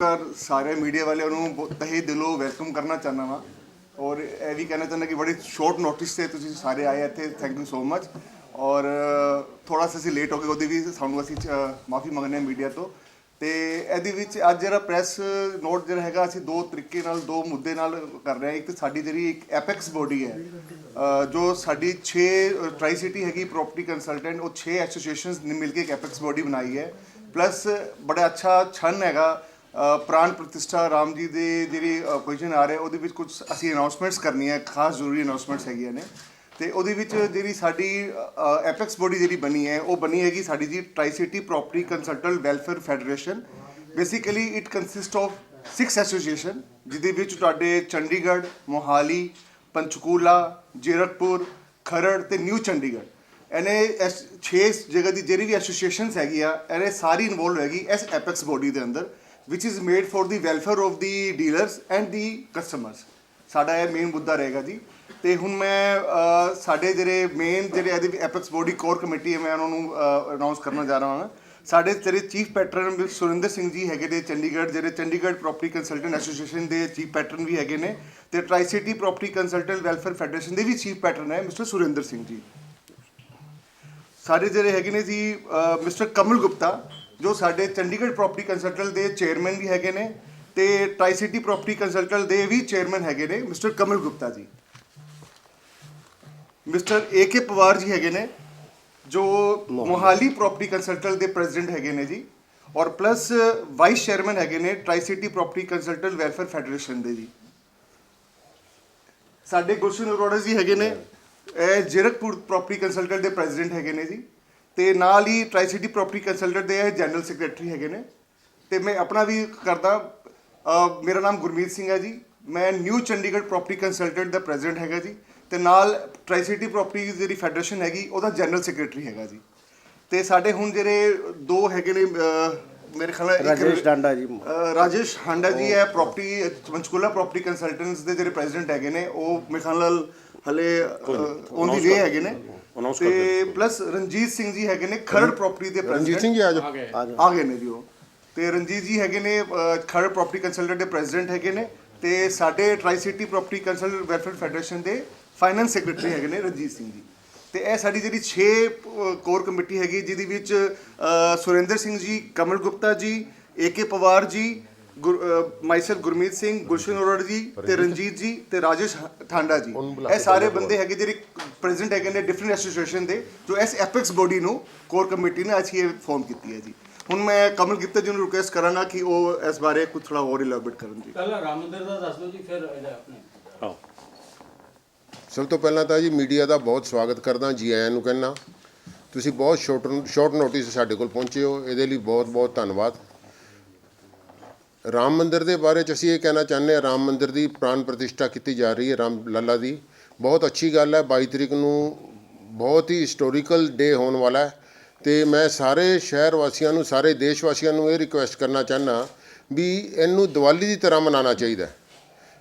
ਕਰ ਸਾਰੇ ਮੀਡੀਆ ਵਾਲਿਆਂ ਨੂੰ ਬਹੁਤ ਤਹਿ ਦਿਲੋਂ ਵੈਲਕਮ ਕਰਨਾ ਚਾਹੁੰਦਾ ਵਾਂ। ਔਰ ਇਹ ਵੀ ਕਹਿਣਾ ਚਾਹੁੰਦਾ ਕਿ ਬੜੇ ਸ਼ਾਰਟ ਨੋਟਿਸ ਤੇ ਤੁਸੀਂ ਸਾਰੇ ਆਏ ਇੱਥੇ। ਥੈਂਕ ਯੂ ਸੋ ਮਚ ਔਰ ਥੋੜਾ ਸਾ ਅਸੀਂ ਲੇਟ ਹੋ ਗਏ, ਉਹਦੇ ਵੀ ਸਾਨੂੰ ਅਸੀਂ ਮਾਫੀ ਮੰਗਦੇ ਹਾਂ ਮੀਡੀਆ ਤੋਂ। ਤੇ ਇਹਦੇ ਵਿੱਚ ਅੱਜ ਜਿਹੜਾ ਪ੍ਰੈਸ ਨੋਟ ਜਿਹੜਾ ਹੈਗਾ, ਅਸੀਂ ਦੋ ਤਰੀਕੇ ਨਾਲ, ਦੋ ਮੁੱਦੇ ਨਾਲ ਕਰ ਰਹੇ ਹਾਂ। ਇੱਕ ਤਾਂ ਸਾਡੀ ਜਿਹੜੀ ਇੱਕ ਐਪੈਕਸ ਬੋਡੀ ਹੈ ਜੋ ਸਾਡੀ 6 ਟਰਾਈ ਸਿਟੀ ਹੈਗੀ ਪ੍ਰੋਪਰਟੀ ਕੰਸਲਟੈਂਟ ਉਹ 6 ਐਸੋਸੀਏਸ਼ਨਸ ਨੇ ਮਿਲ ਕੇ ਇੱਕ ਐਪੈਕਸ ਬੋਡੀ ਬਣਾਈ ਹੈ। ਪਲੱਸ ਬੜਾ ਅੱਛਾ ਛਨ ਹੈਗਾ ਪ੍ਰਾਣ ਪ੍ਰਤਿਸ਼ਠਾ ਰਾਮ ਜੀ ਦੇ ਜਿਹੜੀ ਪੋਜੀਸ਼ਨ ਆ ਰਿਹਾ, ਉਹਦੇ ਵਿੱਚ ਕੁਝ ਅਸੀਂ ਅਨਾਉਂਸਮੈਂਟਸ ਕਰਨੀਆਂ ਖਾਸ ਜ਼ਰੂਰੀ ਅਨਾਉਂਸਮੈਂਟਸ ਹੈਗੀਆਂ ਨੇ। ਤੇ ਉਹਦੇ ਵਿੱਚ ਜਿਹੜੀ ਸਾਡੀ ਐਪੈਕਸ ਬੋਡੀ ਜਿਹੜੀ ਬਣੀ ਹੈ, ਉਹ ਬਣੀ ਹੈਗੀ ਸਾਡੀ ਜੀ tricity property consultant welfare federation basically it consist of 6 association ਜਿਹਦੇ ਵਿੱਚ ਤੁਹਾਡੇ ਚੰਡੀਗੜ੍ਹ, ਮੋਹਾਲੀ, ਪੰਚਕੂਲਾ, ਜੀਰਕਪੁਰ, ਖਰੜ ਤੇ ਨਿਊ ਚੰਡੀਗੜ੍ਹ। ਇਹਨੇ 6 ਜਗ੍ਹਾ ਦੀ ਜਿਹੜੀ ਵੀ ਐਸੋਸੀਏਸ਼ਨਸ ਹੈਗੀ ਆ ਇਹਨੇ ਸਾਰੀ ਇਨਵੋਲਵ ਹੈਗੀ ਇਸ ਐਪੈਕਸ ਬੋਡੀ ਦੇ ਅੰਦਰ। Which is made for the welfare of the dealers and the customers ਸਾਡਾ ਇਹ ਮੇਨ ਮੁੱਦਾ ਰਹੇਗਾ ਜੀ। ਤੇ ਹੁਣ ਮੈਂ ਸਾਡੇ ਜਿਹੜੇ ਮੇਨ ਜਿਹੜੇ ਇਹਦੇ ਐਪਕਸ ਬੋਡੀ ਕੋਰ ਕਮੇਟੀ ਹੈ, ਮੈਂ ਉਹਨਾਂ ਨੂੰ ਅਨਾਉਂਸ ਕਰਨਾ ਜਾ ਰਿਹਾ ਹਾਂ। ਸਾਡੇ ਜਿਹੜੇ ਚੀਫ ਪੈਟਰਨ ਸੁਰਿੰਦਰ ਸਿੰਘ ਜੀ ਹੈਗੇ ਨੇ ਚੰਡੀਗੜ੍ਹ, ਜਿਹੜੇ ਚੰਡੀਗੜ੍ਹ ਪ੍ਰਾਪਰਟੀ ਕੰਸਲਟੈਂਟ ਐਸੋਸੀਏਸ਼ਨ ਦੇ ਚੀਫ ਪੈਟਰਨ ਵੀ ਹੈਗੇ ਨੇ ਤੇ tricity property consultant welfare federation ਦੇ ਵੀ ਚੀਫ ਪੈਟਰਨ ਹੈ ਮਿਸਟਰ ਸੁਰਿੰਦਰ ਸਿੰਘ ਜੀ। ਸਾਡੇ ਜਿਹੜੇ ਹੈਗੇ ਨੇ ਜੀ ਮਿਸਟਰ ਕਮਲ ਗੁਪਤਾ ਜੋ ਸਾਡੇ ਚੰਡੀਗੜ੍ਹ ਪ੍ਰਾਪਰਟੀ ਕੰਸਲਟੈਂਟ ਦੇ ਚੇਅਰਮੈਨ ਵੀ ਹੈਗੇ ਨੇ ਤੇ ਟ੍ਰਾਈ ਸਿਟੀ ਪ੍ਰਾਪਰਟੀ ਕੰਸਲਟੈਂਟ ਦੇ ਵੀ ਚੇਅਰਮੈਨ ਹੈਗੇ ਨੇ ਮਿਸਟਰ ਕਮਲ ਗੁਪਤਾ ਜੀ। ਮਿਸਟਰ ਏ ਕੇ ਪਵਾਰ ਜੀ ਹੈਗੇ ਨੇ ਜੋ ਮੋਹਾਲੀ ਪ੍ਰਾਪਰਟੀ ਕੰਸਲਟੈਂਟ ਦੇ ਪ੍ਰੈਜ਼ੀਡੈਂਟ ਹੈਗੇ ਨੇ ਜੀ। ਔਰ ਪਲੱਸ ਵਾਈਸ ਚੇਅਰਮੈਨ ਹੈਗੇ ਨੇ tricity property consultant welfare federation ਦੇ ਜੀ। ਸਾਡੇ ਗੁਲਸ਼ਨ ਅਰੋੜਾ ਜੀ ਹੈਗੇ ਨੇ ਇਹ ਜ਼ਿਰਕਪੁਰ ਪ੍ਰਾਪਰਟੀ ਕੰਸਲਟੈਂਟ ਦੇ ਪ੍ਰੈਜ਼ੀਡੈਂਟ ਹੈਗੇ ਨੇ ਜੀ। ਤੇ ਨਾਲ ਹੀ ਟ੍ਰਾਈ ਸਿਟੀ ਪ੍ਰਾਪਰਟੀ ਕੰਸਲਟੈਂਟ ਦੇ ਇਹ ਜਨਰਲ ਸੈਕਟਰੀ ਹੈਗੇ ਨੇ। ਤੇ ਮੈਂ ਆਪਣਾ ਵੀ ਕਰਦਾ। ਮੇਰਾ ਨਾਮ ਗੁਰਮੀਤ ਸਿੰਘ ਹੈ ਜੀ। ਮੈਂ ਨਿਊ ਚੰਡੀਗੜ੍ਹ ਪ੍ਰਾਪਰਟੀ ਕੰਸਲਟੈਂਟ ਦਾ ਪ੍ਰੈਜ਼ੀਡੈਂਟ ਹੈਗਾ ਜੀ। ਤੇ ਨਾਲ ਟ੍ਰਾਈ ਸਿਟੀ ਪ੍ਰਾਪਰਟੀ ਜਿਹੜੀ ਫੈਡਰੇਸ਼ਨ ਹੈਗੀ ਉਹਦਾ ਜਨਰਲ ਸੈਕਟਰੀ ਹੈਗਾ ਜੀ। ਤੇ ਸਾਡੇ ਹੁਣ ਜਿਹੜੇ ਦੋ ਹੈਗੇ ਨੇ ਮੇਰੇ ਖਿਆਲ ਨਾਲ ਇੱਕ- ਰਾਜੇਸ਼ ਡਾਂਡਾ ਜੀ। ਰਾਜੇਸ਼ ਹਾਂਡਾ ਜੀ ਹੈ ਪ੍ਰਾਪਰਟੀ ਪੰਚਕੂਲਾ ਪ੍ਰਾਪਰਟੀ ਕੰਸਲਟੈਂਟਸ ਦੇ ਜਿਹੜੇ ਪ੍ਰੈਜ਼ੀਡੈਂਟ ਹੈਗੇ ਨੇ ਉਹ ਮੇਰੇ ਖਿਆਲ ਨਾਲ ਹਲੇ ਔਨ ਦੀ ਹੈਗੇ ਨੇ। ਤੇ ਪਲੱਸ ਰਣਜੀਤ ਸਿੰਘ ਜੀ ਹੈਗੇ ਨੇ ਖਰੜ ਪ੍ਰਾਪਰਟੀ ਦੇ ਰਣਜੀਤ ਸਿੰਘ ਪ੍ਰੈਜ਼ੀਡੈਂਟ ਜੀ ਆ ਜਾਓ। ਆ ਗਏ। ਨੇ ਜੀ ਉਹ। ਤੇ ਰਣਜੀਤ ਜੀ ਹੈਗੇ ਨੇ ਅਹ, ਖਰੜ ਪ੍ਰਾਪਰਟੀ ਕੰਸਲਟੈਂਟ ਦੇ ਪ੍ਰੈਜ਼ੀਡੈਂਟ ਹੈਗੇ ਨੇ ਤੇ ਸਾਡੇ tricity property consultant welfare federation ਦੇ ਫਾਈਨੈਂਸ ਸੈਕਟਰੀ ਹੈਗੇ ਨੇ ਰਣਜੀਤ ਸਿੰਘ ਜੀ। ਤੇ ਇਹ ਸਾਡੀ ਜਿਹੜੀ 6 ਕੋਰ ਕਮੇਟੀ ਹੈਗੀ ਜਿਹਦੇ ਵਿੱਚ ਸੁਰਿੰਦਰ ਸਿੰਘ ਜੀ ਕਮਲ ਗੁਪਤਾ ਜੀ ਏਕੇ ਪਵਾਰ ਜੀ ਮਾਈਸਲ ਗੁਰਮੀਤ ਸਿੰਘ ਗੁਲਸ਼ਨ ਅਰੋੜਾ ਜੀ ਤੇ ਰਣਜੀਤ ਜੀ ਤੇ ਰਾਜੇਸ਼ ਠਾਂਡਾ ਜੀ। ਇਹ ਸਾਰੇ ਬੰਦੇ ਹੈਗੇ ਜਿਹੜੇ ਪ੍ਰੈਜ਼ੀਡੈਂਟ ਹੈਗੇ ਨੇ ਡਿਫਰੈਂਟ ਐਸੋਸੀਏਸ਼ਨ ਦੇ ਜੋ ਇਸ ਐਪੈਕਸ ਬੋਡੀ ਨੂੰ ਕੋਰ ਕਮੇਟੀ ਨੇ ਅੱਜ ਇਹ ਫਾਰਮ ਕੀਤੀ ਹੈ ਜੀ। ਹੁਣ ਮੈਂ ਕਮਲ ਗੁਪਤਾ ਜੀ ਨੂੰ ਰਿਕੁਐਸਟ ਕਰਾਂਗਾ ਕਿ ਉਹ ਇਸ ਬਾਰੇ ਕੁਝ ਥੋੜਾ ਹੋਰ ਇਲਾਬੋਰੇਟ ਕਰਨ ਜੀ। ਪਹਿਲਾਂ ਰਾਮ ਮੰਦਿਰ ਦਾ ਦੱਸ ਦਿਓ ਜੀ ਫਿਰ ਇਹਦਾ ਆਪਣੇ। ਸਭ ਤੋਂ ਪਹਿਲਾਂ ਤਾਂ ਜੀ ਮੀਡੀਆ ਦਾ ਬਹੁਤ ਸਵਾਗਤ ਕਰਦਾ ਜੀ ਆਇਆਂ ਨੂੰ ਕਹਿਣਾ। ਤੁਸੀਂ ਬਹੁਤ ਸ਼ਾਰਟ ਸ਼ਾਰਟ ਨੋਟਿਸ ਸਾਡੇ ਕੋਲ ਪਹੁੰਚੇ ਹੋ ਇਹਦੇ ਲਈ ਬਹੁਤ ਬਹੁਤ ਧੰਨਵਾਦ। ਰਾਮ ਮੰਦਿਰ ਦੇ ਬਾਰੇ ਚ ਅਸੀਂ ਇਹ ਕਹਿਣਾ ਚਾਹੁੰਦੇ ਹਾਂ, ਰਾਮ ਮੰਦਿਰ ਦੀ ਪ੍ਰਾਣ ਪ੍ਰਤਿਸ਼ਠਾ ਕੀਤੀ ਜਾ ਰਹੀ ਹੈ ਰਾਮ ਲੱਲਾ ਦੀ। ਬਹੁਤ ਅੱਛੀ ਗੱਲ ਹੈ 22 ਤਰੀਕ ਨੂੰ ਬਹੁਤ ਹੀ ਹਿਸਟੋਰੀਕਲ ਡੇ ਹੋਣ ਵਾਲਾ ਹੈ। ਤੇ ਮੈਂ ਸਾਰੇ ਸ਼ਹਿਰ ਵਾਸੀਆਂ ਨੂੰ, ਸਾਰੇ ਦੇਸ਼ ਵਾਸੀਆਂ ਨੂੰ ਇਹ ਰਿਕੁਐਸਟ ਕਰਨਾ ਚਾਹੁੰਦਾ ਵੀ ਇਹਨੂੰ ਦੀਵਾਲੀ ਦੀ ਤਰ੍ਹਾਂ ਮਨਾਉਣਾ ਚਾਹੀਦਾ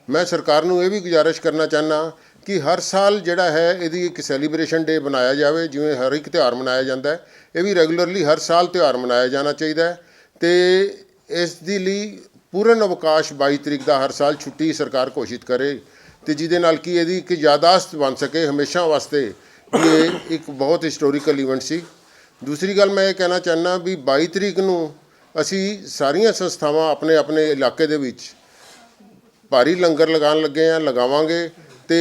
ਮੈਂ ਸਰਕਾਰ ਨੂੰ ਇਹ ਵੀ ਗੁਜ਼ਾਰਿਸ਼ ਕਰਨਾ ਚਾਹੁੰਦਾ ਕਿ ਹਰ ਸਾਲ ਜਿਹੜਾ ਹੈ ਇਹਦੀ ਇੱਕ ਸੈਲੀਬ੍ਰੇਸ਼ਨ ਡੇ ਬਣਾਇਆ ਜਾਵੇ, ਜਿਵੇਂ ਹਰ ਇੱਕ ਤਿਉਹਾਰ ਮਨਾਇਆ ਜਾਂਦਾ ਹੈ। ਇਹ ਵੀ ਰੈਗੂਲਰਲੀ ਹਰ ਸਾਲ ਤਿਉਹਾਰ ਮਨਾਇਆ ਜਾਣਾ ਚਾਹੀਦਾ ਹੈ। ਤੇ ਇਸ ਦੀ ਲਈ ਪੂਰਨ ਅਵਕਾਸ਼ 22 ਤਰੀਕ ਦਾ ਹਰ ਸਾਲ ਛੁੱਟੀ ਸਰਕਾਰ ਘੋਸ਼ਿਤ ਕਰੇ ਤੇ ਜਿਹਦੇ ਨਾਲ ਕਿ ਇਹਦੀ ਇੱਕ ਯਾਦਾਸ਼ਤ ਬਣ ਸਕੇ ਹਮੇਸ਼ਾ ਵਾਸਤੇ ਇਹ ਇੱਕ ਬਹੁਤ ਹਿਸਟੋਰੀਕਲ ਇਵੈਂਟ ਸੀ। ਦੂਸਰੀ ਗੱਲ ਮੈਂ ਇਹ ਕਹਿਣਾ ਚਾਹੁੰਦਾ ਵੀ 22 ਤਰੀਕ ਨੂੰ ਅਸੀਂ ਸਾਰੀਆਂ ਸੰਸਥਾਵਾਂ ਆਪਣੇ ਆਪਣੇ ਇਲਾਕੇ ਦੇ ਵਿੱਚ ਭਾਰੀ ਲੰਗਰ ਲਗਾਉਣ ਲੱਗੇ ਆ ਲਗਾਵਾਂਗੇ ਤੇ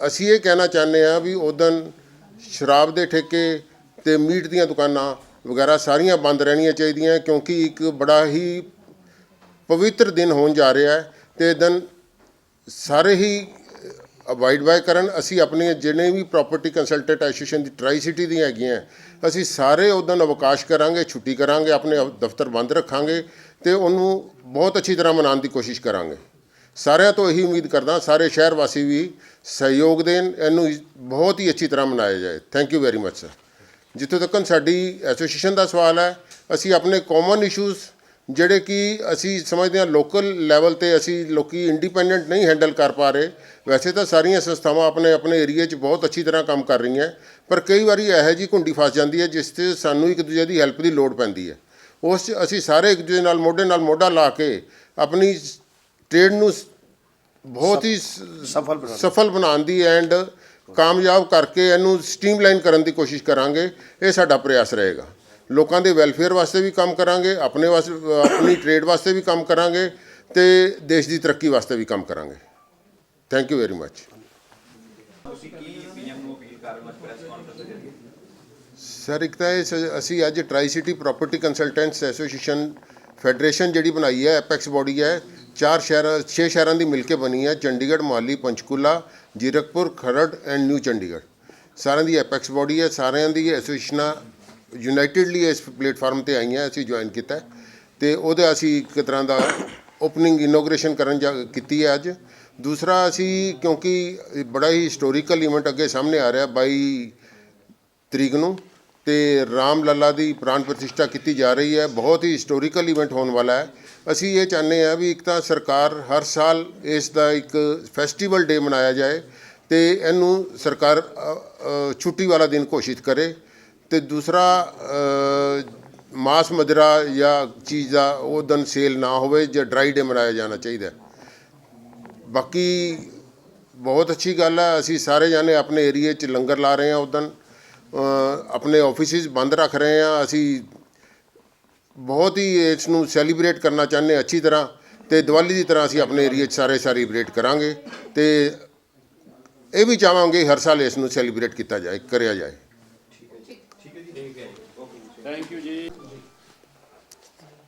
ਅਸੀਂ ਇਹ ਕਹਿਣਾ ਚਾਹੁੰਦੇ ਆ ਵੀ ਉਦੋਂ ਸ਼ਰਾਬ ਦੇ ਠੇਕੇ ਤੇ ਮੀਟ ਦੀਆਂ ਦੁਕਾਨਾਂ ਵਗੈਰਾ ਸਾਰੀਆਂ ਬੰਦ ਰਹਿਣੀਆਂ ਚਾਹੀਦੀਆਂ ਕਿਉਂਕਿ ਇੱਕ ਬੜਾ ਹੀ ਪਵਿੱਤਰ ਦਿਨ ਹੋਣ ਜਾ ਰਿਹਾ ਹੈ ਤੇ ਇਹ ਦਿਨ ਸਾਰੇ ਹੀ ਅਵਾਇਡ ਬਾਏ ਕਰਨ। ਅਸੀਂ ਆਪਣੀਆਂ ਜਿਹੜੇ ਵੀ ਪ੍ਰਾਪਰਟੀ ਕੰਸਲਟੈਂਟ ਐਸੋਸੀਏਸ਼ਨ ਦੀ ਟਰਾਈ ਸਿਟੀ ਦੀਆਂ ਹੈਗੀਆਂ ਅਸੀਂ ਸਾਰੇ ਉਦੋਂ ਅਵਕਾਸ਼ ਕਰਾਂਗੇ, ਛੁੱਟੀ ਕਰਾਂਗੇ, ਆਪਣੇ ਦਫ਼ਤਰ ਬੰਦ ਰੱਖਾਂਗੇ ਤੇ ਉਹਨੂੰ ਬਹੁਤ ਅੱਛੀ ਤਰ੍ਹਾਂ ਮਨਾਉਣ ਦੀ ਕੋਸ਼ਿਸ਼ ਕਰਾਂਗੇ। ਸਾਰਿਆਂ ਤੋਂ ਇਹੀ ਉਮੀਦ ਕਰਦਾ, ਸਾਰੇ ਸ਼ਹਿਰ ਵਾਸੀ ਵੀ ਸਹਿਯੋਗ ਦੇਣ, ਇਹਨੂੰ ਬਹੁਤ ਹੀ ਅੱਛੀ ਤਰ੍ਹਾਂ ਮਨਾਇਆ ਜਾਏ। Thank you very much sir ਜਿੱਥੋਂ ਤੱਕ ਸਾਡੀ ਐਸੋਸੀਏਸ਼ਨ ਦਾ ਸਵਾਲ ਹੈ ਅਸੀਂ ਆਪਣੇ ਕਾਮਨ ਇਸ਼ੂਜ਼ ਜਿਹੜੇ ਕਿ ਅਸੀਂ ਸਮਝਦੇ ਹਾਂ ਲੋਕਲ ਲੈਵਲ ਤੇ ਅਸੀਂ ਲੋਕੀ ਇੰਡੀਪੈਂਡੈਂਟ ਨਹੀਂ ਹੈਂਡਲ ਕਰ ਪਾ ਰਹੇ ਵੈਸੇ ਤਾਂ ਸਾਰੀਆਂ ਸੰਸਥਾਵਾਂ ਆਪਣੇ ਆਪਣੇ ਏਰੀਆ 'ਚ ਬਹੁਤ ਅੱਛੀ ਤਰ੍ਹਾਂ ਕੰਮ ਕਰ ਰਹੀਆਂ ਪਰ ਕਈ ਵਾਰੀ ਇਹੋ ਜਿਹੀ ਘੁੰਡੀ ਫਸ ਜਾਂਦੀ ਹੈ ਜਿਸ ਤੇ ਸਾਨੂੰ ਇੱਕ ਦੂਜੇ ਦੀ ਹੈਲਪ ਦੀ ਲੋੜ ਪੈਂਦੀ ਹੈ ਉਸ 'ਚ ਅਸੀਂ ਸਾਰੇ ਇੱਕ ਦੂਜੇ ਨਾਲ ਮੋਢੇ ਨਾਲ ਮੋਢਾ ਲਾ ਕੇ ਆਪਣੀ ਟ੍ਰੇਡ ਨੂੰ ਬਹੁਤ ਹੀ। ਸਫਲ ਬਣਾਉਣ ਦੀ ਐਂਡ ਕਾਮਯਾਬ ਕਰਕੇ ਇਹਨੂੰ ਸਟ੍ਰੀਮਲਾਈਨ ਕਰਨ ਦੀ ਕੋਸ਼ਿਸ਼ ਕਰਾਂਗੇ ਇਹ ਸਾਡਾ ਪ੍ਰਯਾਸ ਰਹੇਗਾ। ਲੋਕਾਂ ਦੇ ਵੈਲਫੇਅਰ ਵਾਸਤੇ ਵੀ ਕੰਮ ਕਰਾਂਗੇ ਆਪਣੇ ਵਾਸਤੇ ਆਪਣੀ ਟ੍ਰੇਡ ਵਾਸਤੇ ਵੀ ਕੰਮ ਕਰਾਂਗੇ ਤੇ ਦੇਸ਼ ਦੀ ਤਰੱਕੀ ਵਾਸਤੇ ਵੀ ਕੰਮ ਕਰਾਂਗੇ। Thank you very much sir ਇੱਕ ਤਾਂ ਅਸੀਂ ਅੱਜ tricity property consultants association federation ਜਿਹੜੀ ਬਣਾਈ ਹੈ ਐਪੈਕਸ ਬੋਡੀ ਹੈ ਚਾਰ ਸ਼ਹਿਰਾਂ, ਛੇ ਸ਼ਹਿਰਾਂ ਦੀ ਮਿਲ ਕੇ ਬਣੀ ਹੈ ਚੰਡੀਗੜ੍ਹ, ਮੁਹਾਲੀ, ਪੰਚਕੂਲਾ, ਜੀਰਕਪੁਰ, ਖਰੜ ਐਂਡ ਨਿਊ ਚੰਡੀਗੜ੍ਹ। ਸਾਰਿਆਂ ਦੀ ਐਪੈਕਸ ਬੋਡੀ ਹੈ, ਸਾਰਿਆਂ ਦੀ ਐਸੋਸੀਏਸ਼ਨਾਂ ਯੂਨਾਈਟਿਡਲੀ ਇਸ ਪਲੇਟਫਾਰਮ ਤੇ ਆਈਆਂ, ਅਸੀਂ ਜੁਆਇਨ ਕੀਤਾ। ਹੈ ਤੇ ਉਹਦਾ ਅਸੀਂ ਇੱਕ ਤਰ੍ਹਾਂ ਦਾ ਓਪਨਿੰਗ ਇਨੋਗ੍ਰੇਸ਼ਨ ਕਰਨ ਜਾ, ਕੀਤੀ ਹੈ ਅੱਜ। ਦੂਸਰਾ ਅਸੀਂ, ਕਿਉਂਕਿ ਬੜਾ ਹੀ ਹਿਸਟੋਰੀਕਲ ਇਵੈਂਟ ਅੱਗੇ ਸਾਹਮਣੇ ਆ ਰਿਹਾ 22 ਤਰੀਕ ਨੂੰ ਤੇ ਰਾਮ ਲੱਲਾ ਦੀ ਪ੍ਰਾਣ ਪ੍ਰਤਿਸ਼ਠਾ ਕੀਤੀ ਜਾ ਰਹੀ ਹੈ। ਬਹੁਤ ਹੀ ਹਿਸਟੋਰੀਕਲ ਇਵੈਂਟ ਹੋਣ ਵਾਲਾ ਹੈ। ਅਸੀਂ ਇਹ ਚਾਹੁੰਦੇ ਹਾਂ ਵੀ ਇੱਕ ਤਾਂ ਸਰਕਾਰ ਹਰ ਸਾਲ ਇਸ ਦਾ ਇੱਕ ਫੈਸਟੀਵਲ ਡੇ ਮਨਾਇਆ ਜਾਏ ਤੇ ਇਹਨੂੰ ਸਰਕਾਰ ਛੁੱਟੀ ਵਾਲਾ ਦਿਨ ਘੋਸ਼ਿਤ ਕਰੇ ਤੇ ਦੂਸਰਾ ਮਾਸ ਮਦਰਾ ਜਾਂ ਚੀਜ਼ ਦਾ ਉਹ ਦਿਨ ਸੇਲ ਨਾ ਹੋਵੇ ਜਾਂ ਡਰਾਈ ਡੇ ਮਨਾਇਆ ਜਾਣਾ ਚਾਹੀਦਾ ਬਾਕੀ ਬਹੁਤ ਅੱਛੀ ਗੱਲ ਹੈ। ਅਸੀਂ ਸਾਰੇ ਜਾਣੇ ਆਪਣੇ ਏਰੀਏ 'ਚ ਲੰਗਰ ਲਾ ਰਹੇ ਹਾਂ ਉਦੋਂ ਆਪਣੇ ਆਫਿਸਿਸ ਬੰਦ ਰੱਖ ਰਹੇ ਹਾਂ ਅਸੀਂ ਬਹੁਤ ਹੀ ਇਸ ਨੂੰ ਸੈਲੀਬ੍ਰੇਟ ਕਰਨਾ ਚਾਹੁੰਦੇ ਹਾਂ ਅੱਛੀ ਤਰ੍ਹਾਂ ਤੇ ਦੀਵਾਲੀ ਦੀ ਤਰ੍ਹਾਂ ਅਸੀਂ ਆਪਣੇ ਏਰੀਏ 'ਚ ਸਾਰੇ ਸੈਲੀਬ੍ਰੇਟ ਕਰਾਂਗੇ ਤੇ ਇਹ ਵੀ ਚਾਹਾਂਗੇ ਹਰ ਸਾਲ ਇਸ ਨੂੰ ਸੈਲੀਬ੍ਰੇਟ ਕੀਤਾ ਜਾਏ ਕਰਿਆ ਜਾਏ थैंक यू जी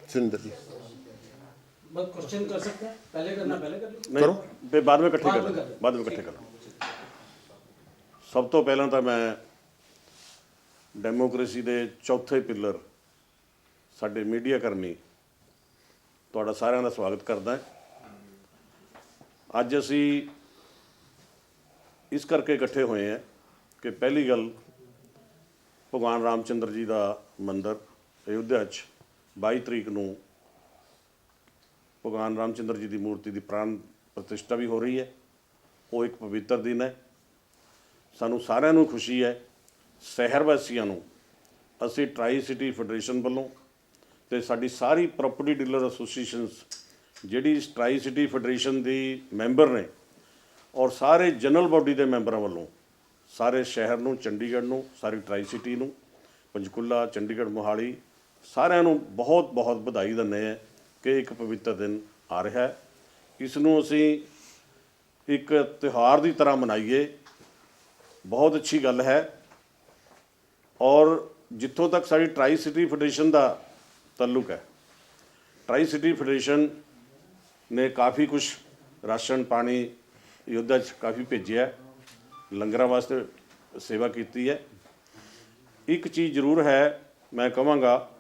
ਸੁਰਿੰਦਰ ਜੀ बस क्वेश्चन कर सकते हैं पहले करना पहले कर लीजिए ਨਹੀਂ, ਕਰੋ। ਫਿਰ ਬਾਅਦ ਵਿੱਚ ਇਕੱਠੇ ਬਾਅਦ ਕਰ ਵਿੱਚ ਲਾਂਗੇ, ਕਰ ਬਾਅਦ ਵਿੱਚ ਇਕੱਠੇ ਕਰ ਡੈਮੋਕ੍ਰੇਸੀ ਦੇ ਚੌਥੇ ਪਿੱਲਰ ਸਾਡੇ ਮੀਡੀਆ ਕਰਮੀ ਤੁਹਾਡਾ ਸਾਰਿਆਂ ਦਾ ਸਵਾਗਤ ਕਰਦਾ ਹਾਂ। ਅੱਜ ਅਸੀਂ ਇਸ ਕਰਕੇ ਇਕੱਠੇ ਹੋਏ ਹਾਂ ਕਿ ਪਹਿਲੀ ਗੱਲ ਭਗਵਾਨ ਰਾਮਚੰਦਰ ਜੀ ਦਾ ਮੰਦਿਰ ਅਯੁੱਧਿਆ 'ਚ 22 ਤਰੀਕ ਨੂੰ ਭਗਵਾਨ ਰਾਮਚੰਦਰ ਜੀ ਦੀ ਮੂਰਤੀ ਦੀ ਪ੍ਰਾਣ ਪ੍ਰਤਿਸ਼ਠਾ ਵੀ ਹੋ ਰਹੀ ਹੈ। ਉਹ ਇੱਕ ਪਵਿੱਤਰ ਦਿਨ ਹੈ। ਸਾਨੂੰ ਸਾਰਿਆਂ ਨੂੰ ਖੁਸ਼ੀ ਹੈ ਸ਼ਹਿਰ ਵਾਸੀਆਂ ਨੂੰ ਅਸੀਂ ਟਰਾਈ ਸਿਟੀ ਫੈਡਰੇਸ਼ਨ ਵੱਲੋਂ ਤੇ ਸਾਡੀ ਸਾਰੀ ਪ੍ਰਾਪਰਟੀ ਡੀਲਰ ਐਸੋਸੀਏਸ਼ਨਸ ਜਿਹੜੀ ਇਸ ਟਰਾਈ ਸਿਟੀ ਫੈਡਰੇਸ਼ਨ ਦੀ ਮੈਂਬਰ ਨੇ ਔਰ ਸਾਰੇ ਜਨਰਲ ਬਾਡੀ ਦੇ ਮੈਂਬਰਾਂ ਵੱਲੋਂ ਸਾਰੇ ਸ਼ਹਿਰ ਨੂੰ, ਚੰਡੀਗੜ੍ਹ ਨੂੰ, ਸਾਰੀ ਟਰਾਈ ਸਿਟੀ ਨੂੰ, ਪੰਚਕੂਲਾ, ਚੰਡੀਗੜ੍ਹ, ਮੋਹਾਲੀ, ਸਾਰਿਆਂ ਨੂੰ ਬਹੁਤ ਬਹੁਤ ਵਧਾਈ ਦਿੰਦੇ ਹਾਂ ਕਿ ਇੱਕ ਪਵਿੱਤਰ ਦਿਨ ਆ ਰਿਹਾ ਹੈ। ਇਸ ਨੂੰ ਅਸੀਂ ਇੱਕ ਤਿਉਹਾਰ ਦੀ ਤਰ੍ਹਾਂ ਮਨਾਈਏ। ਬਹੁਤ ਅੱਛੀ ਗੱਲ ਹੈ। ਔਰ ਜਿੱਥੋਂ ਤੱਕ ਸਾਡੀ ਟਰਾਈ ਸਿਟੀ ਫੈਡਰੇਸ਼ਨ ਦਾ ਤਾਲੁਕ ਹੈ। ਟਰਾਈ ਸਿਟੀ ਫੈਡਰੇਸ਼ਨ ਨੇ ਕਾਫੀ ਕੁਝ ਰਾਸ਼ਨ, ਪਾਣੀ, ਯੋਧਾ ਚ ਕਾਫੀ ਭੇਜਿਆ ਲੰਗਰਾਂ ਵਾਸਤੇ ਸੇਵਾ ਕੀਤੀ ਹੈ। ਇੱਕ ਚੀਜ਼ ਜ਼ਰੂਰ ਹੈ, ਮੈਂ ਕਹਾਂਗਾ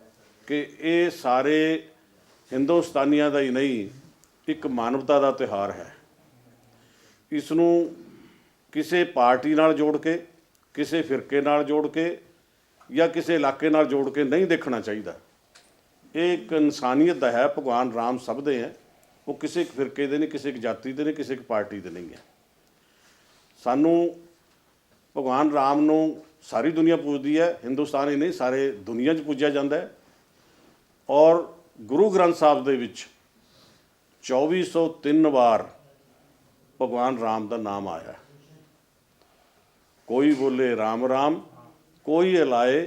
ਕਿ ਇਹ ਸਾਰੇ ਹਿੰਦੁਸਤਾਨੀਆਂ ਦਾ ਹੀ ਨਹੀਂ, ਇੱਕ ਮਾਨਵਤਾ ਦਾ ਤਿਉਹਾਰ ਹੈ। ਇਸ ਨੂੰ ਕਿਸੇ ਪਾਰਟੀ ਨਾਲ ਜੋੜ ਕੇ, ਕਿਸੇ ਫਿਰਕੇ ਨਾਲ ਜੋੜ ਕੇ ਜਾਂ ਕਿਸੇ ਇਲਾਕੇ ਨਾਲ ਜੋੜ ਕੇ ਨਹੀਂ ਦੇਖਣਾ ਚਾਹੀਦਾ। ਇਹ ਇੱਕ ਇਨਸਾਨੀਅਤ ਦਾ ਹੈ, ਭਗਵਾਨ ਰਾਮ ਸਭ ਦੇ ਹੈ। ਉਹ ਕਿਸੇ ਇੱਕ ਫਿਰਕੇ ਦੇ ਨਹੀਂ, ਕਿਸੇ ਇੱਕ ਜਾਤੀ ਦੇ ਨਹੀਂ, ਕਿਸੇ ਇੱਕ ਪਾਰਟੀ ਦੇ ਨਹੀਂ ਹੈ। ਸਾਨੂੰ ਭਗਵਾਨ ਰਾਮ ਨੂੰ ਸਾਰੀ ਦੁਨੀਆ ਪੂਜਦੀ ਹੈ, ਹਿੰਦੁਸਤਾਨ ਹੀ ਨਹੀਂ, ਸਾਰੇ ਦੁਨੀਆ 'ਚ ਪੂਜਿਆ ਜਾਂਦਾ ਹੈ। ਔਰ ਗੁਰੂ ਗ੍ਰੰਥ ਸਾਹਿਬ ਦੇ ਵਿੱਚ 2403 ਵਾਰ ਭਗਵਾਨ ਰਾਮ ਦਾ ਨਾਮ ਆਇਆ ਕੋਈ ਬੋਲੇ ਰਾਮ ਰਾਮ ਕੋਈ ਅਲਾਏ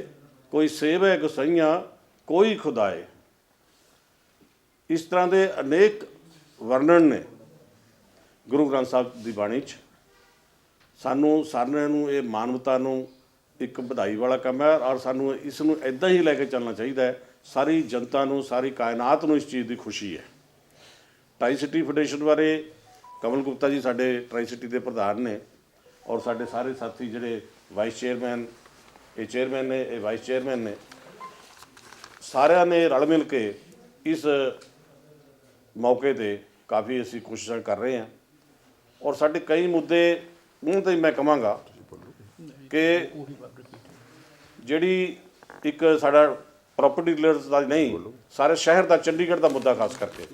ਕੋਈ ਸੇਵੈ ਗਸਈਆਂ ਕੋਈ ਖੁਦਾਏ। ਇਸ ਤਰ੍ਹਾਂ ਦੇ ਅਨੇਕ ਵਰਣਨ ਨੇ ਗੁਰੂ ਗ੍ਰੰਥ ਸਾਹਿਬ ਦੀ ਬਾਣੀ 'ਚ। ਸਾਨੂੰ ਸਾਰਿਆਂ ਨੂੰ ਇਹ ਮਾਨਵਤਾ ਨੂੰ ਇੱਕ ਵਧਾਈ ਵਾਲਾ ਕੰਮ ਹੈ ਔਰ ਸਾਨੂੰ ਇਸ ਨੂੰ ਇਦਾਂ ਹੀ ਲੈ ਕੇ ਚੱਲਣਾ ਚਾਹੀਦਾ ਹੈ। ਸਾਰੀ ਜਨਤਾ ਨੂੰ, ਸਾਰੀ ਕਾਇਨਾਤ ਨੂੰ ਇਸ ਚੀਜ਼ ਦੀ ਖੁਸ਼ੀ ਹੈ। ਟਰਾਈ ਸਿਟੀ ਫੈਡਰੇਸ਼ਨ ਬਾਰੇ ਕਮਲ ਗੁਪਤਾ ਜੀ ਸਾਡੇ ਟਰਾਈ ਸਿਟੀ ਦੇ ਪ੍ਰਧਾਨ ਨੇ ਔਰ ਸਾਡੇ ਸਾਰੇ ਸਾਥੀ ਜਿਹੜੇ ਵਾਈਸ ਚੇਅਰਮੈਨ ਇਹ ਚੇਅਰਮੈਨ ਨੇ ਇਹ ਵਾਈਸ ਚੇਅਰਮੈਨ ਨੇ ਸਾਰਿਆਂ ਨੇ ਰਲ ਮਿਲ ਕੇ ਇਸ ਮੌਕੇ ਤੇ ਕਾਫੀ ਅਸੀਂ ਕੋਸ਼ਿਸ਼ਾਂ ਕਰ ਰਹੇ ਹਾਂ। ਔਰ ਸਾਡੇ ਕਈ ਮੁੱਦੇ ਉਹਨਾਂ ਤੇ ਮੈਂ ਕਹਾਂਗਾ ਕਿ ਜਿਹੜੀ ਇੱਕ ਸਾਡਾ ਪ੍ਰਾਪਰਟੀ ਡੀਲਰਸ ਦਾ ਨਹੀਂ ਸਾਰੇ ਸ਼ਹਿਰ ਦਾ ਚੰਡੀਗੜ੍ਹ ਦਾ ਮੁੱਦਾ ਖਾਸ ਕਰਕੇ।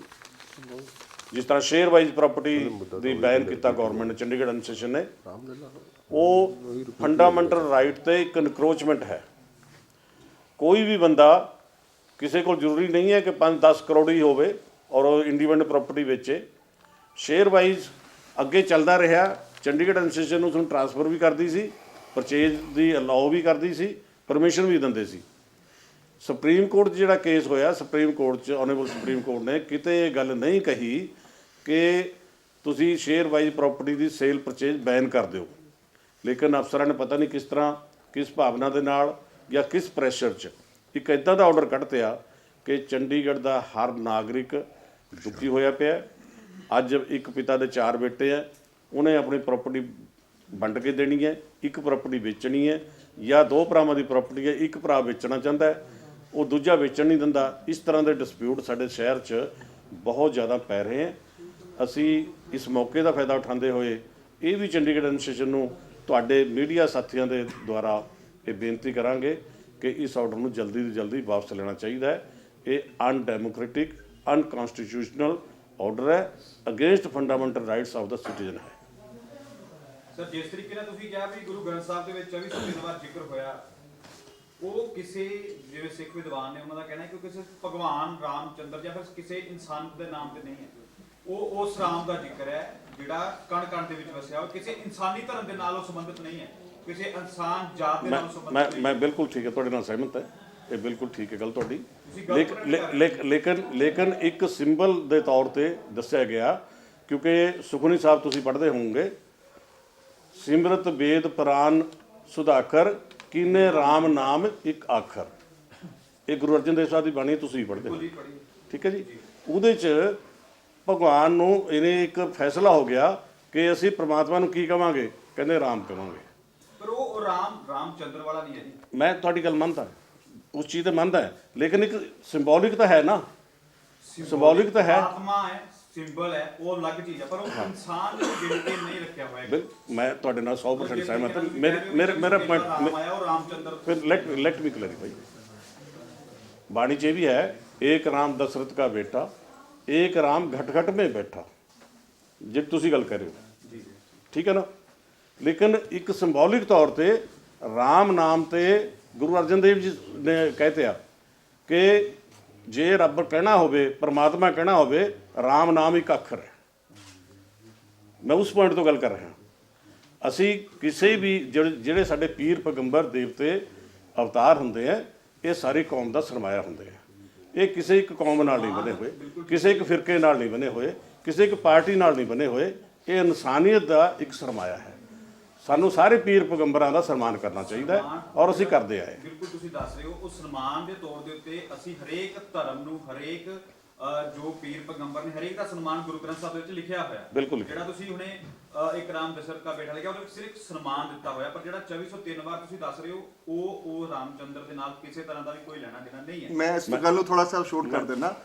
ਜਿਸ ਤਰ੍ਹਾਂ ਸ਼ੇਅਰ ਵਾਈਜ਼ ਪ੍ਰਾਪਰਟੀ ਦੀ ਬੈਨ ਕੀਤਾ ਗਵਰਨਮੈਂਟ ਨੇ ਚੰਡੀਗੜ੍ਹ ਐਡਮਿਨਿਸਟ੍ਰੇਸ਼ਨ ਨੇ। ਉਹ ਫੰਡਾਮੈਂਟਲ ਰਾਈਟ ਤੇ ਇੱਕ ਇਨਕਰੋਚਮੈਂਟ ਹੈ। ਕੋਈ ਵੀ ਬੰਦਾ ਕਿਸੇ ਕੋਲ ਜ਼ਰੂਰੀ ਨਹੀਂ ਹੈ ਕਿ 5-10 ਕਰੋੜ ਹੀ ਹੋਵੇ ਔਰ ਉਹ ਇੰਡੀਪੈਂਡੈਂਟ ਪ੍ਰਾਪਰਟੀ ਵੇਚੇ। ਸ਼ੇਅਰ ਵਾਈਜ਼ ਅੱਗੇ ਚੱਲਦਾ ਰਿਹਾ। ਚੰਡੀਗੜ੍ਹ ਐਡਮਿਨਿਸਟ੍ਰੇਸ਼ਨ ਨੂੰ ਤੁਹਾਨੂੰ ਟ੍ਰਾਂਸਫਰ ਵੀ ਕਰਦੀ ਸੀ। ਪਰਚੇਜ ਦੀ ਅਲਾਓ ਵੀ ਕਰਦੀ ਸੀ। ਪਰਮਿਸ਼ਨ ਵੀ ਦਿੰਦੇ ਸੀ। ਸੁਪਰੀਮ ਕੋਰਟ 'ਚ ਜਿਹੜਾ ਕੇਸ ਹੋਇਆ, ਸੁਪਰੀਮ ਕੋਰਟ 'ਚ ਆਨਰੇਬਲ ਸੁਪਰੀਮ ਕੋਰਟ ਨੇ ਕਿਤੇ ਇਹ ਗੱਲ ਨਹੀਂ ਕਹੀ ਕਿ ਤੁਸੀਂ ਸ਼ੇਅਰ ਵਾਈਜ਼ ਪ੍ਰਾਪਰਟੀ ਦੀ ਸੇਲ ਪਰਚੇਜ ਬੈਨ ਕਰ ਦਿਓ। ਲੇਕਿਨ ਅਫਸਰਾਂ ਨੇ ਪਤਾ ਨਹੀਂ ਕਿਸ ਤਰ੍ਹਾਂ, ਕਿਸ ਭਾਵਨਾ ਦੇ ਨਾਲ ਜਾਂ ਕਿਸ ਪ੍ਰੈਸ਼ਰ 'ਚ। ਇੱਕ ਇਦਾਂ ਦਾ ਆਰਡਰ ਕੱਢਤਿਆ ਕਿ ਚੰਡੀਗੜ੍ਹ ਦਾ ਹਰ ਨਾਗਰਿਕ ਦੁਖੀ ਹੋਇਆ ਪਿਆ। ਅੱਜ ਇੱਕ ਪਿਤਾ ਦੇ ਚਾਰ ਬੇਟੇ ਆ, ਉਹਨੇ ਆਪਣੀ ਪ੍ਰਾਪਰਟੀ ਵੰਡ ਕੇ ਦੇਣੀ ਹੈ, ਇੱਕ ਪ੍ਰਾਪਰਟੀ ਵੇਚਣੀ ਹੈ ਜਾਂ ਦੋ ਭਰਾਵਾਂ ਦੀ ਪ੍ਰਾਪਰਟੀ ਹੈ, ਇੱਕ ਭਰਾ ਵੇਚਣਾ ਚਾਹੁੰਦਾ ਹੈ। ਉਹ ਦੂਜਾ ਵੇਚਣ ਨਹੀਂ ਦਿੰਦਾ। ਇਸ ਤਰ੍ਹਾਂ ਦੇ ਡਿਸਪਿਊਟ ਸਾਡੇ ਸ਼ਹਿਰ 'ਚ ਬਹੁਤ ਜ਼ਿਆਦਾ ਪੈ ਰਹੇ ਹੈ। ਅਸੀਂ ਇਸ ਮੌਕੇ ਦਾ ਫਾਇਦਾ ਉਠਾਉਂਦੇ ਹੋਏ ਇਹ ਵੀ ਚੰਡੀਗੜ੍ਹ ਐਡਮਿਨਿਸਟ੍ਰੇਸ਼ਨ ਨੂੰ ਤੁਹਾਡੇ ਮੀਡੀਆ ਸਾਥੀਆਂ ਦੇ ਦੁਆਰਾ ਇਹ ਬੇਨਤੀ ਕਰਾਂਗੇ ਕਿ ਇਸ ਆਰਡਰ ਨੂੰ ਜਲਦੀ ਤੋਂ ਜਲਦੀ ਵਾਪਸ ਲੈਣਾ ਚਾਹੀਦਾ ਹੈ। ਇਹ ਅਨਡੈਮੋਕ੍ਰੈਟਿਕ ਅਨਕਨਸਟੀਟਿਊਸ਼ਨਲ ਆਰਡਰ ਹੈ। Against fundamental rights of the citizen ਹੈ। ਸਰ, ਜਿਸ ਤਰੀਕੇ ਨਾਲ ਤੁਸੀਂ ਕਿਹਾ ਵੀ ਗੁਰੂ ਗ੍ਰੰਥ ਸਾਹਿਬ ਦੇ ਵਿੱਚ 24 ਸੌ ਤਿੰਨ ਵਾਰ ਜ਼ਿਕਰ ਹੋਇਆ ਉਹ ਕਿਸੇ ਜਿਵੇਂ ਸਿੱਖ ਵਿਦਵਾਨ ਨੇ ਉਹਨਾਂ ਦਾ ਕਹਿਣਾ ਹੈ ਕਿ ਉਹ ਕਿਸੇ ਭਗਵਾਨ ਰਾਮਚੰਦਰ ਜਾਂ ਫਿਰ ਕਿਸੇ ਇਨਸਾਨ ਦੇ ਨਾਮ ਤੇ ਨਹੀਂ ਹੈ। ਉਹ ਉਸ ਰਾਮ ਦਾ ਜ਼ਿਕਰ ਹੈ ਜਿਹੜਾ ਕਣ ਕਣ ਦੇ ਵਿੱਚ ਵਸਿਆ ਉਹ ਕਿਸੇ ਇਨਸਾਨੀ ਧਰਮ ਦੇ ਨਾਲ ਉਹ ਸੰਬੰਧਿਤ ਨਹੀਂ ਹੈ। ਕਿਸੇ ਇਨਸਾਨ ਜਾਤ ਦੇ ਨਾਲ ਸੰਬੰਧਿਤ ਮੈਂ ਮੈਂ ਬਿਲਕੁਲ ਠੀਕ ਹੈ ਤੁਹਾਡੇ ਨਾਲ ਸਹਿਮਤ ਹੈ। ਇਹ ਬਿਲਕੁਲ ਠੀਕ ਹੈ ਗੱਲ ਤੁਹਾਡੀ। ਲੇਕਿਨ ਲੇਕਿਨ ਇੱਕ ਸਿੰਬਲ ਦੇ ਤੌਰ ਤੇ ਦੱਸਿਆ ਗਿਆ ਕਿਉਂਕਿ ਸੁਖਨੀ ਸਾਹਿਬ ਤੁਸੀਂ ਪੜ੍ਹਦੇ ਹੋਵੋਗੇ। ਸਿਮਰਤ ਵੇਦ ਪੁਰਾਨ ਸੁਧਾਕਰ ਕੀਨੇ RAM ਨਾਮ ਇੱਕ ਅੱਖਰ ਇਹ ਗੁਰੂ ਅਰਜਨ ਦੇਵ ਸਾਹਿਬ ਦੀ ਬਾਣੀ ਤੁਸੀਂ ਪੜ੍ਹਦੇ ਹੋ। ਠੀਕ ਹੈ ਜੀ? ਉਹਦੇ ਚ ਭਗਵਾਨ ਨੂੰ ਇਹਨੇ ਇੱਕ ਫੈਸਲਾ ਹੋ ਗਿਆ ਕਿ ਅਸੀਂ ਪ੍ਰਮਾਤਮਾ ਨੂੰ ਕੀ ਕਵਾਂਗੇ? ਕਹਿੰਦੇ ਰਾਮ ਕਵਾਂਗੇ। ਪਰ ਉਹ ਰਾਮ ਰਾਮਚੰਦਰ ਵਾਲਾ ਨਹੀਂ ਹੈ ਜੀ। ਮੈਂ ਤੁਹਾਡੀ ਗੱਲ ਮੰਨਦਾ। ਉਸ ਚੀਜ਼ ਤੇ ਮੰਨਦਾ। ਲੇਕਿਨ ਇੱਕ ਸਿੰਬੋਲਿਕ ਤਾਂ ਹੈ ਨਾ। Symbolic ਤਾਂ ਹੈ। ਆਤਮਾ ਹੈ ਸਿੰਬਲ ਹੈ ਉਹ ਅਲੱਗ ਚੀਜ਼ ਹੈ ਪਰ ਉਹ ਇਨਸਾਨ ਨੂੰ ਗਿਣ ਕੇ ਨਹੀਂ ਰੱਖਿਆ ਹੋਇਆ ਹੈ ਬਿਲ ਮੈਂ ਤੁਹਾਡੇ ਨਾਲ 100% ਜਿਸ ਸਹਿਮਤ ਹਾਂ ਤਰੀਕੇ ਨਾਲ ਮੇਰੇ ਤੁਸੀਂ ਮੇਰੇ ਕਹਿ ਮੇਰਾ ਰਹੇ ਹੋ ਕਿ ਰਾਮ ਪੁਆਇੰਟ ਆਇਆ ਉਹ ਰਾਮਚੰਦਰ ਫਿਰ ਲੈਟ ਲੈਟ ਮੀ ਕਲੈਰੀਫਾਈ बाणी चे भी है एक राम दशरथ का बेटा एक राम घट घट में बैठा ਜੇ ਤੁਸੀਂ ਗੱਲ ਕਰ ਰਹੇ ਹੋ ਠੀਕ ਹੈ ਨਾ ਲੇਕਿਨ ਇੱਕ ਸਿੰਬੋਲਿਕ ਤੌਰ ਤੇ RAM ਨਾਮ ਤੇ ਗੁਰੂ ਅਰਜਨ ਦੇਵ ਜੀ ਨੇ ਕਹਤੇ ਆ ਕਿ ਜੇ ਰੱਬ ਕਹਿਣਾ ਹੋਵੇ ਪਰਮਾਤਮਾ ਕਹਿਣਾ ਹੋਵੇ RAM ਨਾਮ ਇੱਕ ਅੱਖਰ ਹੈ। ਮੈਂ ਉਸ ਪੁਆਇੰਟ ਤੋਂ ਗੱਲ ਕਰ ਰਿਹਾ ਅਸੀਂ ਕਿਸੇ ਵੀ ਜਿਹੜੇ ਸਾਡੇ ਪੀਰ ਪੈਗੰਬਰ ਦੇਵਤੇ ਅਵਤਾਰ ਹੁੰਦੇ ਆ ਇਹ ਸਾਰੀ ਕੌਮ ਦਾ ਸਰਮਾਇਆ ਹੁੰਦੇ ਆ। ਇਹ ਕਿਸੇ ਇੱਕ ਕੌਮ ਨਾਲ ਨਹੀਂ ਬਣੇ ਹੋਏ ਕਿਸੇ ਇੱਕ ਫਿਰਕੇ ਨਾਲ ਨਹੀਂ ਬਣੇ ਹੋਏ ਕਿਸੇ ਇੱਕ ਪਾਰਟੀ ਨਾਲ ਨਹੀਂ ਬਣੇ ਹੋਏ। ਇਹ ਇਨਸਾਨੀਅਤ ਦਾ ਇੱਕ ਸਰਮਾਇਆ ਹੈ। ਸਾਨੂੰ ਸਾਰੇ ਪੀਰ ਪੈਗੰਬਰਾਂ ਦਾ ਸਨਮਾਨ ਕਰਨਾ ਚਾਹੀਦਾ ਔਰ ਅਸੀਂ ਕਰਦੇ ਆਏ। ਬਿਲਕੁਲ ਤੁਸੀਂ ਦੱਸ ਰਹੇ ਹੋ ਉਹ ਸਨਮਾਨ ਦੇ ਤੌਰ ਦੇ ਉੱਤੇ ਅਸੀਂ ਹਰੇਕ ਧਰਮ ਨੂੰ ਹਰੇਕ ਜੋ ਪੀਰ ਪੈਗੰਬਰ ਨੇ ਹਰੇਕ ਦਾ ਸਨਮਾਨ ਗੁਰੂ ਗ੍ਰੰਥ ਸਾਹਿਬ ਦੇ ਵਿੱਚ ਲਿਖਿਆ ਹੋਇਆ। ਹੈ। ਜਿਹੜਾ ਤੁਸੀਂ ਹੁਣੇ ਇੱਕ ਰਾਮ ਦਸ਼ਰਥ ਦਾ ਬੇਟਾ ਲਿਖਿਆ ਉਹਦੇ ਵਿੱਚ ਸਿਰਫ ਸਨਮਾਨ ਦਿੱਤਾ ਹੋਇਆ ਪਰ ਜਿਹੜਾ 2403 ਵਾਰ ਤੁਸੀਂ ਦੱਸ ਰਹੇ ਹੋ ਉਹ ਉਹ ਰਾਮਚੰਦਰ ਦੇ ਨਾਲ ਕਿਸੇ ਤਰ੍ਹਾਂ ਦਾ ਵੀ ਕੋਈ ਲੈਣਾ ਦੇਣਾ ਨਹੀਂ ਹੈ। ਮੈਂ ਇਸ ਗੱਲ ਨੂੰ ਥੋੜਾ ਸਾ ਸ਼ੋਰਟ ਕਰ ਦਿੰਦਾ।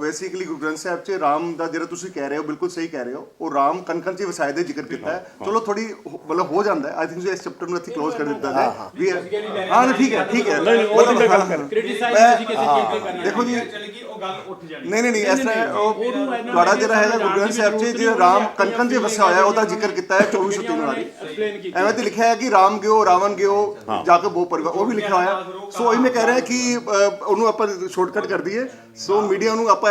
ਬੇਸਿਕਲੀ ਗੁਰੂ ਗ੍ਰੰਥ ਸਾਹਿਬ 'ਚ ਰਾਮ ਦਾ ਜਿਹੜਾ ਤੁਸੀਂ ਕਹਿ ਰਹੇ ਹੋ ਬਿਲਕੁਲ ਸਹੀ ਕਹਿ ਰਹੇ ਹੋ ਉਹ ਰਾਮ ਕਨਕਨ ਚ ਵਸਾਏ ਦੇ ਜ਼ਿਕਰ ਕੀਤਾ ਹੈ। ਚਲੋ ਥੋੜੀ ਮਤਲਬ ਹੋ ਜਾਂਦਾ ਹੈ। ਆਈ ਥਿੰਕ ਇਸ ਚੈਪਟਰ ਨੂੰ ਇੱਥੇ ਕਲੋਜ਼ ਕਰ ਦਿੱਤਾ ਜਾਏ। ਵੀ ਹਾਂ। ਠੀਕ ਹੈ ਠੀਕ ਹੈ। ਨਹੀਂ, ਉਹ ਨਹੀਂ ਮੈਂ ਗੱਲ ਕਰ ਰਿਹਾ। ਕ੍ਰਿਟਿਸਾਈਜ਼ ਤੁਸੀਂ ਕਿਸੇ ਚੀਜ਼ ਤੇ ਕਰਨਾ ਦੇਖੋ ਜੀ ਉਹ ਗੱਲ ਉੱਠ ਜਾਣੀ। ਨਹੀਂ ਨਹੀਂ ਨਹੀਂ ਇਸ ਤਰ੍ਹਾਂ ਉਹ ਤੁਹਾਡਾ ਜਿਹੜਾ ਹੈਗਾ ਗੁਰੂ ਗ੍ਰੰਥ ਸਾਹਿਬ 'ਚ ਜਿਹੜਾ ਰਾਮ ਕਨਕਨ 'ਚ ਵਸਿਆ ਹੋਇਆ ਉਹਦਾ ਜ਼ਿਕਰ ਕੀਤਾ ਹੈ 2403 ਵਾਲੀ ਐਕਸਪਲੇਨ ਕੀਤਾ। ਐਵੇਂ ਤੇ ਲਿਖਿਆ ਹੈ ਕਿ ਰਾਮ ਗਿਓ ਰਾਵਣ ਗਿਓ ਜਾ ਕੇ ਬਹੁ ਪਰਿਵਾਰ ਉਹ ਵੀ ਲਿਖਿਆ ਹੋਇਆ। ਸੋ ਇਹ ਮੈਂ ਕਹਿ ਰਿਹਾ ਕਿ ਉਹਨੂੰ ਆਪਾਂ ਸ਼ਾਰਟਕਟ ਕਰ ਦਈਏ। ਸੋ ਮੀਡੀਆ ਨੂੰ ਆਪਾਂ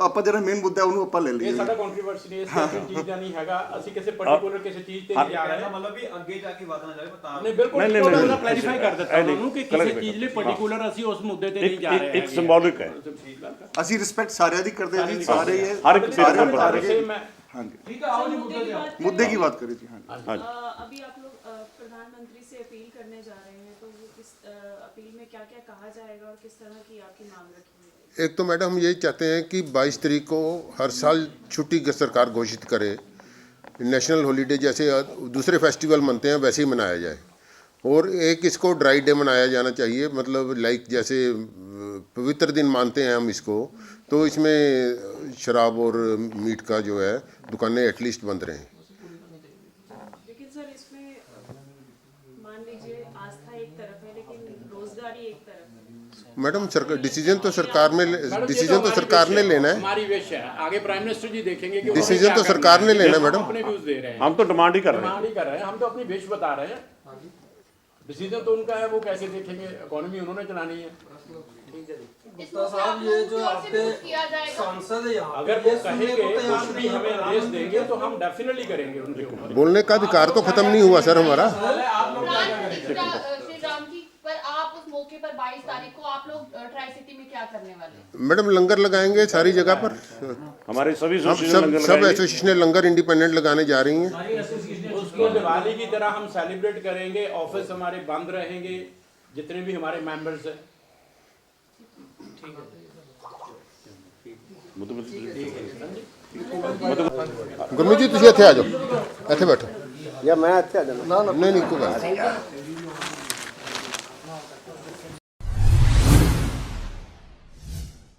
ਆਪਾਂ ਜਿਹੜਾ ਮੇਨ ਮੁੱਦਾ ਹੈ ਉਹਨੂੰ ਆਪਾਂ ਲੈ ਇਹ ਲਈਏ ਸਾਡਾ ਕੰਟਰੀਵਰਸੀ ਨਹੀਂ ਇਸ ਚੀਜ਼ ਦਾ ਨਹੀਂ ਹੈਗਾ। ਅਸੀਂ ਕਿਸੇ ਪਾਰਟਿਕੂਲਰ ਕਿਸੇ ਚੀਜ਼ ਤੇ ਨਹੀਂ ਜਾ ਰਹੇ ਮਤਲਬ ਵੀ ਅੱਗੇ ਜਾ ਕੇ ਨਾ ਜਾਵੇ ਬਤਾ ਨਹੀਂ ਬਿਲਕੁਲ ਨਹੀਂ, ਨਹੀਂ, ਉਹਦਾ ਨਹੀਂ, ਉਹਦਾ ਕਲੈਰੀਫਾਈ ਕਰ ਦਿੱਤਾ ਉਹਨਾਂ ਕਿ ਕਿਸੇ ਚੀਜ਼ ਲਈ ਪਾਰਟਿਕੂਲਰ ਅਸੀਂ ਉਸ ਮੁੱਦੇ ਤੇ ਨਹੀਂ ਜਾ ਰਹੇ ਇੱਕ- ਇੱਕ ਸਿੰਬੋਲਿਕ ਹੈ। ਅਸੀਂ ਰਿਸਪੈਕਟ ਸਾਰਿਆਂ ਦੀ ਕਰਦੇ ਹਾਂ ਜੀ ਸਾਰੇ ਹੀ ਹੈ ਹਰ ਇੱਕ ਸਾਰੇ ਪੀਰ ਪੈਗੰਬਰ ਕਰਕੇ मैं ਹਾਂਜੀ ठीक है आओ जी मुद्दे पे आओ ਮੁੱਦੇ की बात करें जी हाँ हाँ जी। अ, अभी आप लोग अ, प्रधानमंत्री से अपील करने जा रहे हैं तो वो किस अ, अपील में क्या क्या कहा जाएगा और किस तरह की आपकी मांग रखी है एक तो मैडम हम यही चाहते हैं कि 22 तारीख को हर साल छुट्टी की सरकार घोषित करे नेशनल हॉलीडे जैसे दूसरे फेस्टिवल मनते हैं वैसे ही मनाया जाए और एक इसको ड्राई डे मनाया जाना चाहिए मतलब लाइक जैसे पवित्र दिन मानते हैं हम इसको तो इसमें शराब और मीट का जो है दुकानें एटलीस्ट बंद रहें। लेकिन सर इसमें मान लीजिए आस्था एक तरफ़ है लेकिन रोजगारी एक तरफ़ मैडम सरकार डिसीज़न तो सरकार में डिसीज़न तो सरकार ने लेना है। हमारी विश है। आगे प्राइम मिनिस्टर जी देखेंगे कि उन्होंने तो सरकार ने लेना, है मैडम। अपने व्यूज़ दे रहे हैं। हम तो डिमांड ही कर रहे हैं। डिमांड ही कर रहे हैं। हम तो अपनी विश बता रहे हैं। डिसीज़न तो उनका है वो कैसे देखेंगे? इकोनॉमी उन्होंने चलानी है। साहब ये जो आपके सांसद अगर वो कहेंगे कुछ भी हमें आदेश देंगे तो हम डेफिनेटली करेंगे उनके ऊपर। बोलने का अधिकार तो खत्म नहीं हुआ सर हमारा। प्राण प्रतिष्ठा श्री राम की पर आप उस मौके पर 22 तारीख को आप लोग ट्राई सिटी में क्या करने वाले मैडम लंगर लगाएँगे सारी जगह पर। हमारे सभी सब लंगर सब एसोसिएशन लंगर इंडिपेंडेंट लगाने जा रही हैं। उसको दिवाली की तरह हम सेलिब्रेट करेंगे ऑफिस हमारे बंद रहेंगे जितने भी हमारे मेंबर्स हैं ਗੁਰਮੀਤ ਜੀ ਤੁਸੀਂ ਇੱਥੇ ਆ ਜਾਓ ਇੱਥੇ ਬੈਠੋ ਜਾਂ ਮੈਂ ਇੱਥੇ ਆ ਜਾਣਾ ਨਹੀਂ ਨਹੀਂ ਕੋਈ ਗੱਲ ਨਹੀਂ